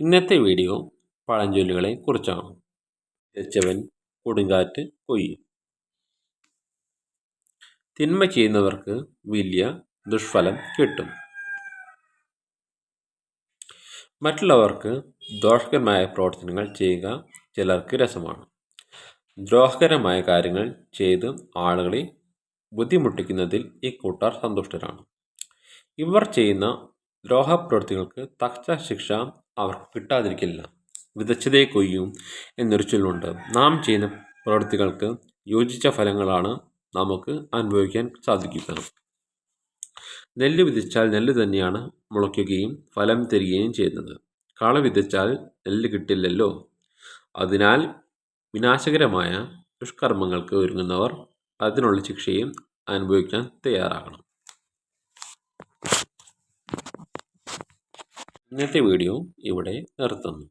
ഇന്നത്തെ വീഡിയോ പഴഞ്ചൊല്ലുകളെ കുറിച്ചാണ്. രച്ചവൻ കൊടുങ്കാറ്റ് കൊയ്യും. തിന്മ ചെയ്യുന്നവർക്ക് വലിയ ദുഷ്ഫലം കിട്ടും. മറ്റുള്ളവർക്ക് ദോഷകരമായ പ്രവർത്തനങ്ങൾ ചെയ്യുക ചിലർക്ക് രസമാണ്. ദ്രോഹകരമായ കാര്യങ്ങൾ ചെയ്ത് ആളുകളെ ബുദ്ധിമുട്ടിക്കുന്നതിൽ ഇക്കൂട്ടർ സന്തുഷ്ടരാണ്. ഇവർ ചെയ്യുന്ന ദ്രോഹപ്രവൃത്തികൾക്ക് തക്ക ശിക്ഷ അവർക്ക് കിട്ടാതിരിക്കില്ല. വിതച്ചതേ കൊയ്യും എന്നൊരു ചൊല്ലുണ്ട്. നാം ചെയ്യുന്ന പ്രവൃത്തികൾക്ക് യോജിച്ച ഫലങ്ങളാണ് നമുക്ക് അനുഭവിക്കാൻ സാധിക്കുക. നെല്ല് വിതച്ചാൽ നെല്ല് തന്നെയാണ് മുളയ്ക്കുകയും ഫലം തരികയും ചെയ്യുന്നത്. കള വിതച്ചാൽ നെല്ല് കിട്ടില്ലല്ലോ. അതിനാൽ വിനാശകരമായ ദുഷ്കർമ്മങ്ങൾക്ക് ഒരുങ്ങുന്നവർ അതിനുള്ള ശിക്ഷയും അനുഭവിക്കാൻ തയ്യാറാകണം. ഇന്നത്തെ വീഡിയോ ഇവിടെ നിർത്തുന്നു.